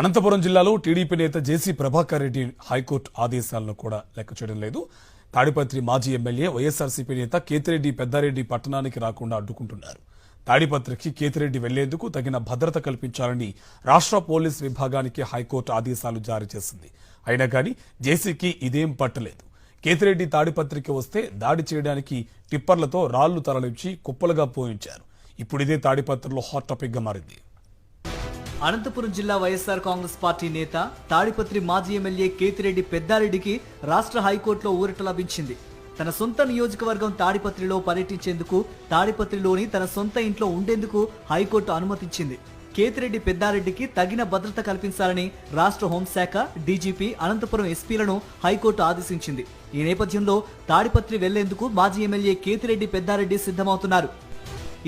అనంతపురం జిల్లాలో టీడీపీ నేత జేసీ ప్రభాకర్ రెడ్డి హైకోర్టు ఆదేశాలను కూడా లెక్క చేయడం లేదు. తాడిపత్రి మాజీ ఎమ్మెల్యే వైఎస్ఆర్సీపీ నేత కేతిరెడ్డి పెద్దారెడ్డి పట్టణానికి రాకుండా అడ్డుకుంటున్నారు. తాడిపత్రికి కేతిరెడ్డి వెళ్ళేందుకు తగిన భద్రత కల్పించాలని రాష్ట్ర పోలీస్ విభాగానికి హైకోర్టు ఆదేశాలు జారీ చేసింది. అయినా కానీ జేసీకి ఇదేం పట్టలేదు. కేతిరెడ్డి తాడిపత్రికి వస్తే దాడి చేయడానికి టిప్పర్లతో రాళ్ళు తరలించి కుప్పలుగా పోయించారు. ఇప్పుడు ఇదే తాడిపత్రిలో హాట్ టాపిక్గా మారింది. అనంతపురం జిల్లా వైఎస్ఆర్ కాంగ్రెస్ పార్టీ నేత తాడిపత్రి మాజీ ఎమ్మెల్యే కేతిరెడ్డి పెద్దారెడ్డికి రాష్ట్ర హైకోర్టులో ఊరట లభించింది. తన సొంత నియోజకవర్గం తాడిపత్రిలో పర్యటించేందుకు తాడిపత్రిలోని తన సొంత ఇంట్లో ఉండేందుకు హైకోర్టు అనుమతించింది కేతిరెడ్డి పెద్దారెడ్డికి తగిన భద్రత కల్పించాలని రాష్ట్ర హోంశాఖ డీజీపీ అనంతపురం ఎస్పీలను హైకోర్టు ఆదేశించింది. ఈ నేపథ్యంలో తాడిపత్రి వెళ్ళేందుకు మాజీ ఎమ్మెల్యే కేతిరెడ్డి పెద్దారెడ్డి సిద్ధమవుతున్నారు.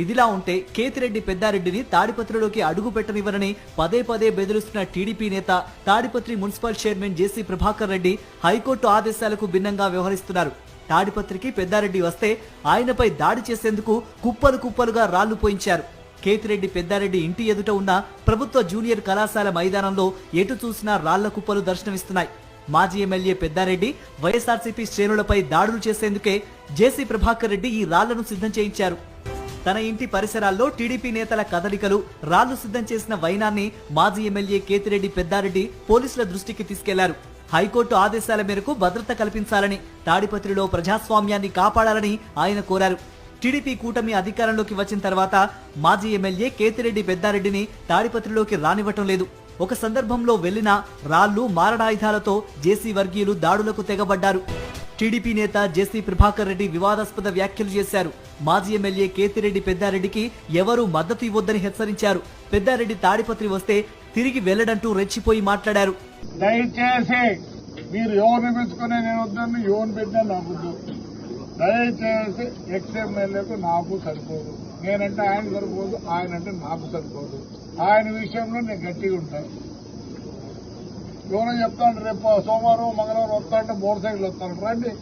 ఇదిలా ఉంటే కేతిరెడ్డి పెద్దారెడ్డిని తాడిపత్రిలోకి అడుగు పెట్టనివ్వరని పదే పదే బెదిరిస్తున్న టీడీపీ నేత Tadipatri municipal chairman JC Prabhakar Reddy high court ఆదేశాలకు భిన్నంగా వ్యవహరిస్తున్నారు. తాడిపత్రికి పెద్దారెడ్డి వస్తే ఆయనపై దాడి చేసేందుకు కుప్పలు కుప్పలుగా రాళ్ళు పోయించారు. కేతిరెడ్డి పెద్దారెడ్డి ఇంటి ఎదుట ఉన్న ప్రభుత్వ జూనియర్ కళాశాల మైదానంలో ఎటు చూసినా రాళ్ళ కుప్పలు దర్శనమిస్తున్నాయి. మాజీ ఎమ్మెల్యే పెద్దారెడ్డి వైఎస్ఆర్సీపీ శ్రేణులపై దాడులు చేసేందుకే జేసీ ప్రభాకర్ రెడ్డి ఈ రాళ్ళను సిద్ధం చేయించారు. తన ఇంటి పరిసరాల్లో టీడీపీ నేతల కదలికలు రాళ్ళు సిద్ధం చేసిన వైనాన్ని మాజీ ఎమ్మెల్యే కేతిరెడ్డి పెద్దారెడ్డి పోలీసుల దృష్టికి తీసుకెళ్ళారు. హైకోర్టు ఆదేశాల మేరకు భద్రత కల్పించాలని తాడిపత్రిలో ప్రజాస్వామ్యాన్ని కాపాడాలని ఆయన కోరారు. టీడీపీ కూటమి అధికారంలోకి వచ్చిన తర్వాత మాజీ ఎమ్మెల్యే కేతిరెడ్డి పెద్దారెడ్డిని తాడిపత్రిలోకి రానివ్వటం లేదు. ఒక సందర్భంలో వెళ్ళిన రాళ్ళు మారణాయుధాలతో జేసీ వర్గీయులు దాడులకు తెగబడ్డారు. టీడీపీ నేత జేసీ ప్రభాకర్ రెడ్డి వివాదాస్పద వ్యాఖ్యలు చేశారు. మాజీ ఎమ్మెల్యే కేతిరెడ్డి పెద్దారెడ్డికి ఎవరూ మద్దతు ఇవ్వొద్దని హెచ్చరించారు. పెద్దారెడ్డి తాడిపత్రి వస్తే తిరిగి వెళ్ళడంటూ రెచ్చిపోయి మాట్లాడారు. దయచేసి మీరు ఎవరిని పెంచుకునే నేను వద్దని ఎవరిని పెట్టినా నాకు దయచేసి ఎక్స్ ఎమ్మెల్యేకు నాకు సరిపోదు. నేనంటే ఆయన సరిపోదు ఆయన అంటే నాకు సరిపోదు. ఆయన విషయంలో నేను గట్టిగా ఉంటాను. వివరం చెప్తాను రేపు సోమవారం మంగళవారం వస్తానంటే మోటార్ సైకిల్ వస్తాను. రండి.